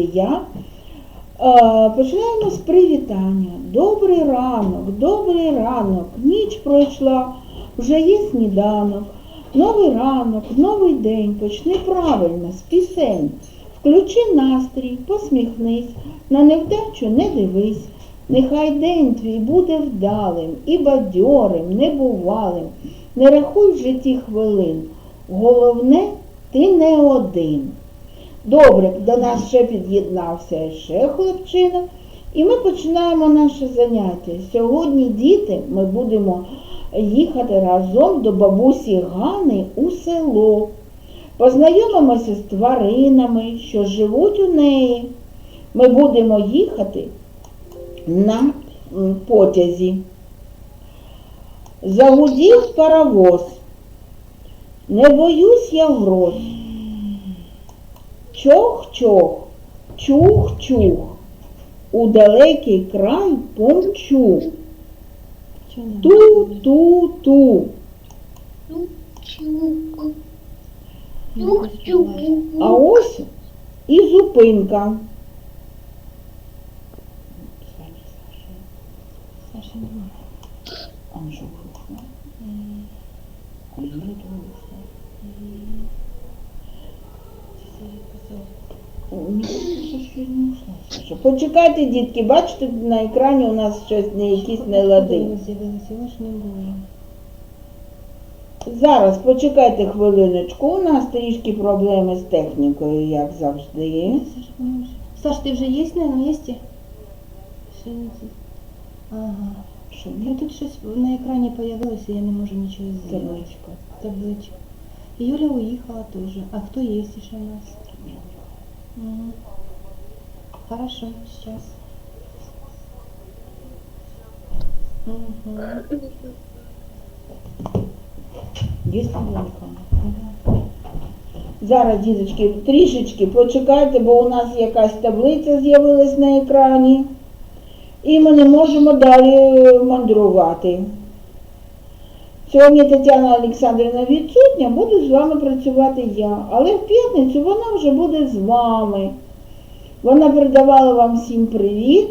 я. Е, Починаємо з привітання. Добрий ранок, добрий ранок. Ніч пройшла, вже є сніданок. Новий ранок, новий день. Почни правильно, з пісень. Включи настрій, посміхнись, на невдачу не дивись. Нехай день твій буде вдалим і бадьорим, небувалим. Не рахуй в житті хвилин. Головне, ти не один. Добре, до нас ще під'єднався ще хлопчина. І ми починаємо наше заняття. Сьогодні, діти, ми будемо їхати разом до бабусі Гани у село. Познайомимося з тваринами, що живуть у неї. Ми будемо їхати на потязі. Загудів паровоз. Не боюсь я гроз. Чох-чох, чух-чух. У далекий край помчу. Ту-ту-ту. А ось і зупинка. Саша немає. А ну що глухне? Кулі глухне. О, мені здається, що щось не ушло. Саша, Почекайте, дітки, бачите, на екрані у нас щось не якісь нелади. З'явилося, не було. Зараз почекайте хвилиночку. У нас трішки проблеми з технікою, як завжди. Саш, уже есть, наверное, на месте? Ще не ці- Ага. Що Ну, тут щось на екрані появилося, я не можу нічого зробити. Табличка. Табличка. Юля уїхала теж. А хто є ще у нас? Хорошо, сейчас. Угу. Хвилинка? Зараз, діточки, трішечки почекайте, бо у нас якась таблиця з'явилась на екрані. І ми не можемо далі мандрувати. Сьогодні Тетяна Олександрівна відсутня, буду з вами працювати я. Але в п'ятницю вона вже буде з вами. Вона передавала вам всім привіт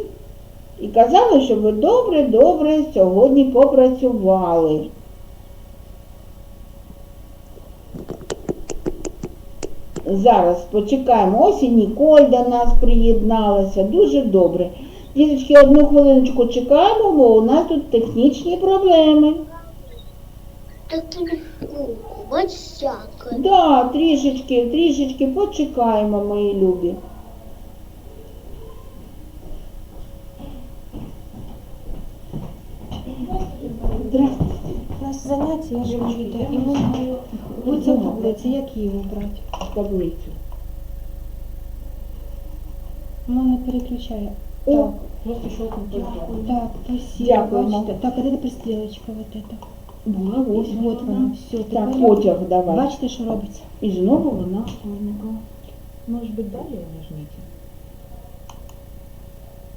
і казала, що ви добре-добре сьогодні попрацювали. Зараз почекаємо. Ось і Ніколь до нас приєдналася. Дуже добре. Діточки, одну хвилиночку чекаємо, бо у нас тут технічні проблеми. Так ты вот всякое. Да, трішечки, трішечки почекаємо, мої любі. Здравствуйте. У нас заняття, я ж кажу, да, і ми оця таблиця, як її обрати? Таблицю. Вона не переключає. О, Так, просто щелкнути. так, спасибо. Дякуємо. Бачите? Так, а де пристрілочка вот эта? Була ось Вот вона, все. Так, потяг давай. Бачите, що робиться? І знову вона виникла. Может быть, далее нажмите?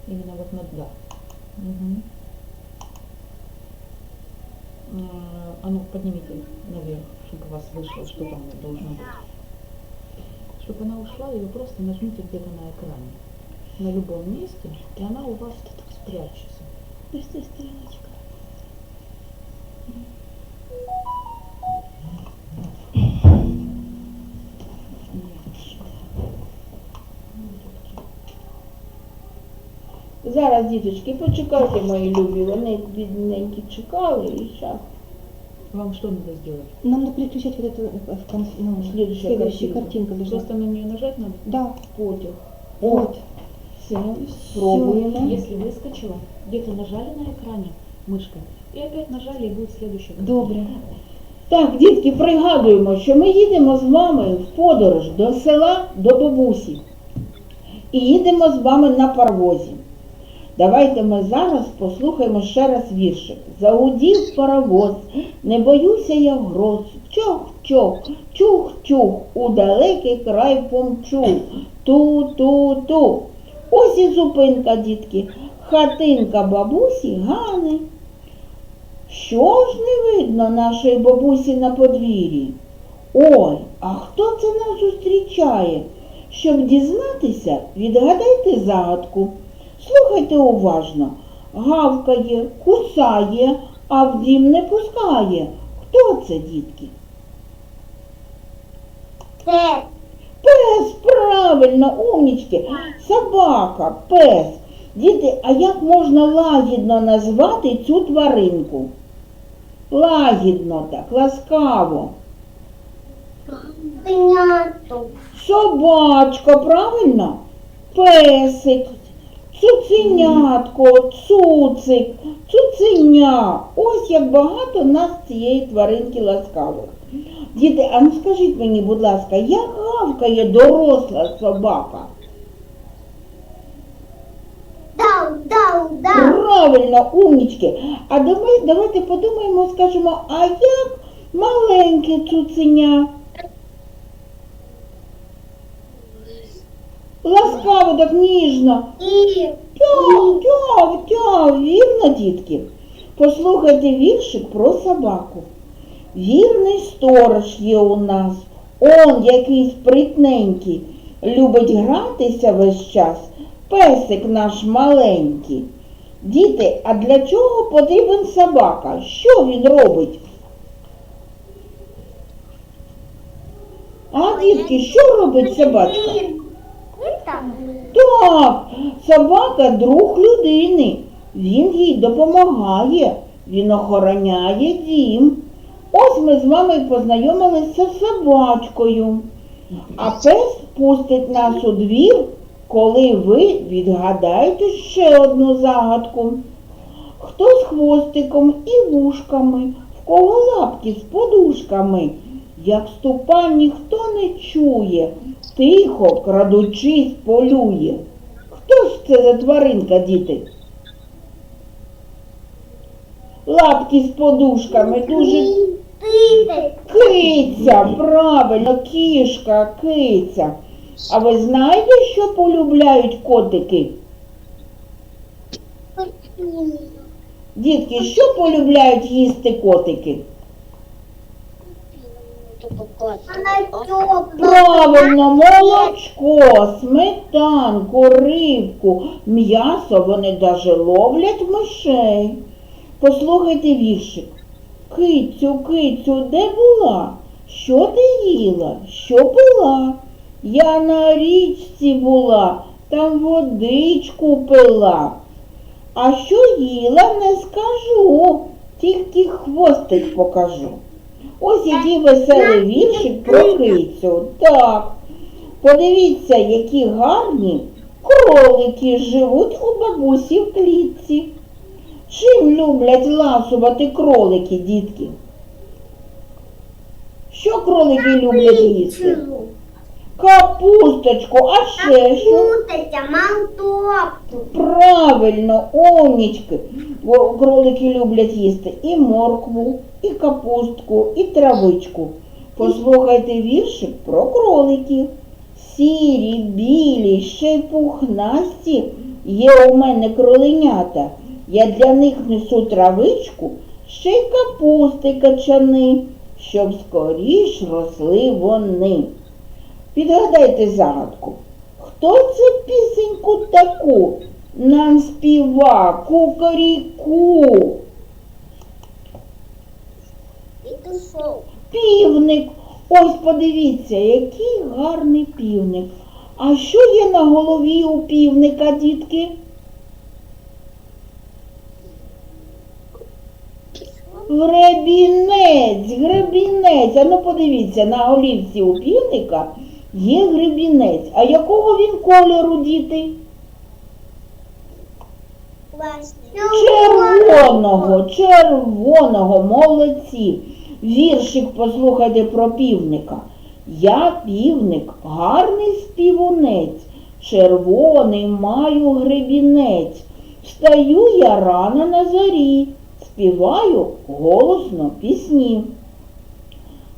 Именно вот на «да». Мгм. Э, А ну, поднимите наверх, чтобы у вас вышло, что там должно быть. Чтобы она ушла, вы просто нажмите где-то на экране. На любом месте, и она у вас спрячется. Пусти стрілочка. Зараз, діточки, почекайте, мої любі. Вони бідненькі чекали і зараз. Вам что надо сделать? Нам надо переключать вот эту э, в конце, ну, Следующая следующая картинка. картинка должна. Просто на нее нажать надо? Да, Потяг. вот. Все, спробуємо. Если выскочила, где-то нажали на экране мышкой, и опять нажали, и будет следующая. Добре. Так, дітки, пригадуємо, що ми їдемо з вами в подорож до села, до бабусі. І їдемо з вами на паровозі. Давайте ми зараз послухаємо ще раз віршик. Загудів паровоз, не боюся я гроз. Чох-чох, чух-чух, у далекий край помчу. Ту-ту-ту. Ось і зупинка, дітки. Хатинка бабусі Гани. Що ж не видно нашої бабусі на подвір'ї? Ой, а хто це нас зустрічає? Щоб дізнатися, відгадайте загадку. Слухайте уважно. Гавкає, кусає, а в дім не пускає. Хто це, дітки? Це Пес, правильно, умнічки. Собака, пес. Діти, а як можна лагідно назвати цю тваринку? Лагідно так, ласкаво. Собачка, правильно? Песик, цуценятко, цуцик, цуценя. Ось як багато нас цієї тваринки ласкавих. Діти, а ну скажіть мені, будь ласка, як гавкає доросла собака? Дау, дау, дау. Правильно, умнічки. А давай, давайте подумаємо, скажемо, а як маленьке цуценя? Ласкаво, так ніжно. І Тяв, тяв, тяв, вірно, дітки? Послухайте віршик про собаку. Вірний сторож є у нас, он який спритненький, любить гратися весь час, песик наш маленький. Діти, а для чого потрібен собака? Що він робить? А, дітки, що робить собачка? Так, собака друг людини. Він їй допомагає, він охороняє дім. Ось ми з вами познайомилися з собачкою. А пес пустить нас у двір, коли ви відгадаєте ще одну загадку. Хто з хвостиком і вушками, в кого лапки з подушками, як ступа ніхто не чує, тихо, крадучись, полює. Хто ж це за тваринка, діти? Лапки з подушками дуже киця, правильно, кішка, киця. А ви знаєте, що полюбляють котики? Дітки, що полюбляють їсти котики? Правильно, молочко, сметанку, рибку, м'ясо вони даже ловлять мишей. Послухайте віршик. Кицю, кицю, де була? Що ти їла? Що пила? Я на річці була, там водичку пила. А що їла, не скажу, тільки хвостик покажу. Ось який веселий віршик про кицю. Так. Подивіться, які гарні кролики живуть у бабусі в клітці. Чим люблять ласувати кролики, дітки? Що кролики люблять їсти? Капусточку, а ще що? Путайся, мантопту. Правильно, умнічки. Бо кролики люблять їсти і моркву, і капустку, і травичку. Послухайте віршик про кроликів. Сірі, білі, ще й пухнасті є у мене кроленята. Я для них несу травичку, ще й капусти качани, щоб скоріш росли вони. Підгадайте загадку. Хто це пісеньку таку нам співа кукаріку? Півник. Ось подивіться, який гарний півник. А що є на голові у півника, дітки? Гребінець, гребінець. А ну подивіться, на голівці у півника є гребінець. А якого він кольору, діти? Червоного, червоного, молодці. Віршик послухайте про півника. Я півник, гарний співунець, червоний маю гребінець. Встаю я рано на зорі, співаю голосно пісні.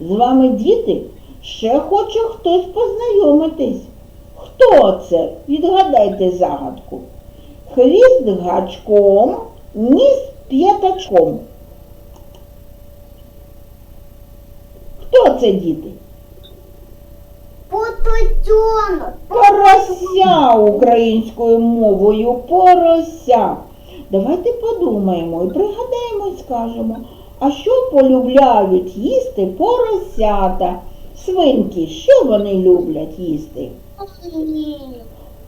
З вами, діти, ще хоче хтось познайомитись. Хто це? Відгадайте загадку. Хвіст гачком, ніс п'ятачком. Хто це, діти? Пототенок. Порося українською мовою порося. Давайте подумаємо і пригадаємо і скажемо, а що полюбляють їсти поросята? Свинки, що вони люблять їсти?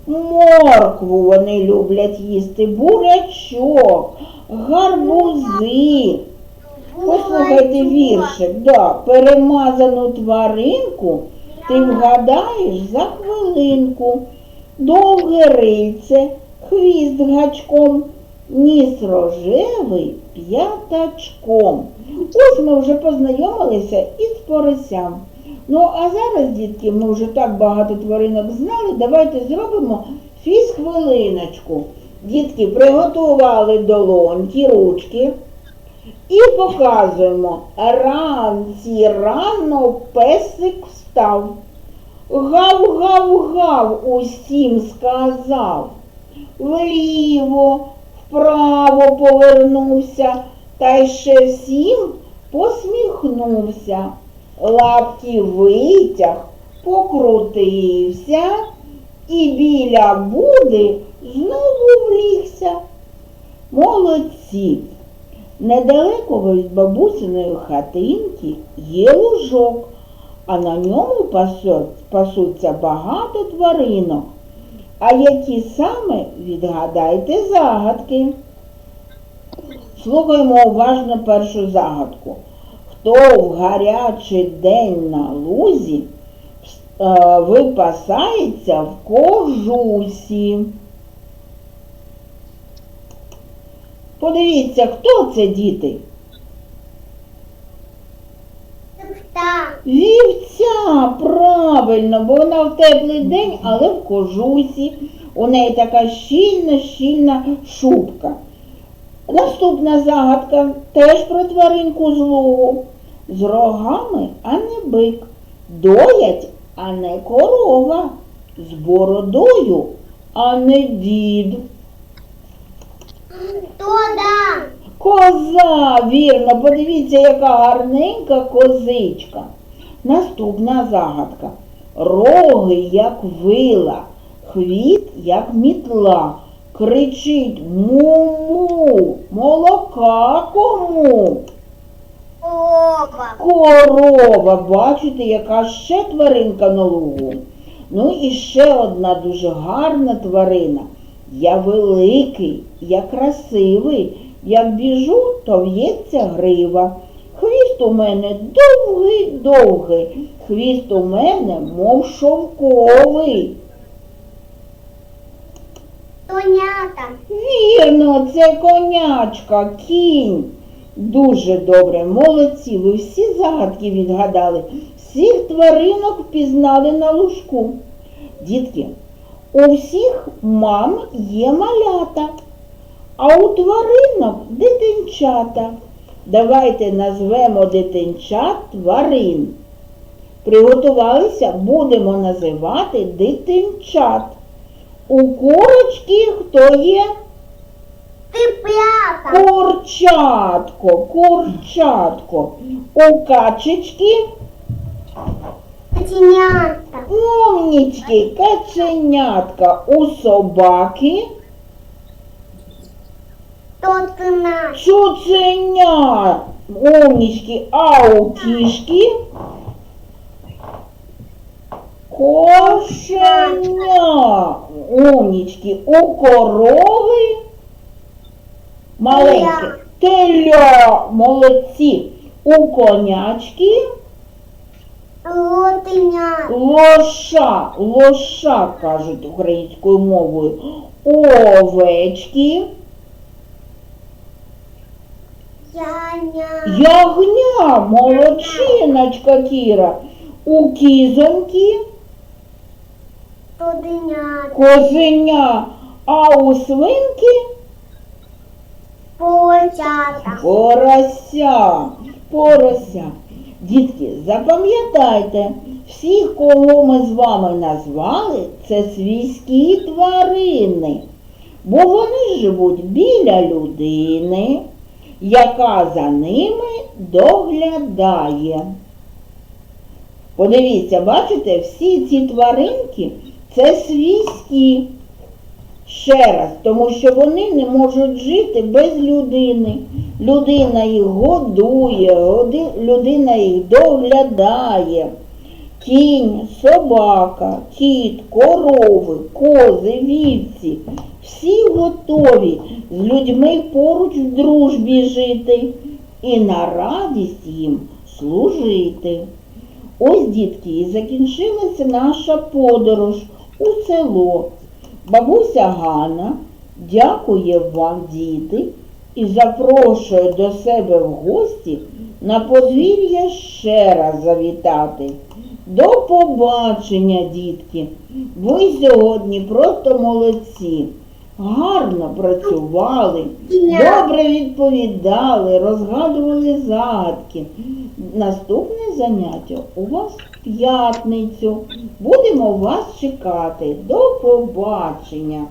Моркву вони люблять їсти, бурячок, гарбузи. Послухайте віршик, да, перемазану тваринку ти вгадаєш за хвилинку. Довге рильце, хвіст гачком, ніс рожевий п'ятачком. Ось ми вже познайомилися із поросям. Ну а зараз, дітки, ми вже так багато тваринок знали. Давайте зробимо фіз-хвилиночку. Дітки приготували долоньки, ручки. І показуємо. Ранці рано песик встав. Гав-гав-гав усім сказав. Вліво, вправо повернувся, та й ще всім посміхнувся. Лапки витяг, покрутився і біля буди знову влігся. Молодці! Недалеко від бабусиної хатинки є лужок, а на ньому пасуть- пасуться багато тваринок. А які саме відгадайте загадки? Слухаємо уважно першу загадку. Хто в гарячий день на лузі е, випасається в кожусі? Подивіться, хто це діти? Вівця, правильно, бо вона в теплий день, але в кожусі. У неї така щільна, щільна шубка. Наступна загадка теж про тваринку злого. З рогами, а не бик. Доять, а не корова. З бородою, а не дід. Хто да? Коза, вірно, подивіться, яка гарненька козичка. Наступна загадка. Роги, як вила, хвіт, як мітла. Кричить му-му, молока кому? Оба. Корова, бачите, яка ще тваринка на лугу. Ну і ще одна дуже гарна тварина. Я великий, я красивий, як біжу, то в'ється грива. Хвіст у мене довгий, довгий, хвіст у мене, мов шовковий. Тонята. Вірно, це конячка, кінь. Дуже добре, молодці, ви всі загадки відгадали, всіх тваринок впізнали на лужку. Дітки, у всіх мам є малята, а у тваринок дитинчата. Давайте назвемо дитинчат тварин. Приготувалися, будемо називати дитинчат. У курочки хто є? Цыплята. Курчатко, курчатко. У качечки Котенята. умнічки, каченятка. У собаки цуценя. Умнічки, а у кішки кошеня. Умнічки, у корови маленьке. Теля, молодці. У конячки Лотыня. Лоша, лоша, кажуть українською мовою. У овечки, Яня. ягня, молодчиночка Кіра. У кізоньки, Тудынята. козеня, а у свинки Поросята. порося, порося. Дітки, запам'ятайте, всіх, кого ми з вами назвали, це свійські тварини, бо вони живуть біля людини, яка за ними доглядає. Подивіться, бачите, всі ці тваринки це свійські. Ще раз, тому що вони не можуть жити без людини. Людина їх годує, людина їх доглядає. Кінь, собака, кіт, корови, кози, вівці. Всі готові з людьми поруч в дружбі жити і на радість їм служити. Ось, дітки, і закінчилася наша подорож у село. Бабуся Ганна дякує вам, діти, і запрошує до себе в гості на подвір'я ще раз завітати. До побачення, дітки! Ви сьогодні просто молодці. Гарно працювали, добре відповідали, розгадували загадки. Наступне заняття у вас п'ятницю. Будемо вас чекати. До побачення.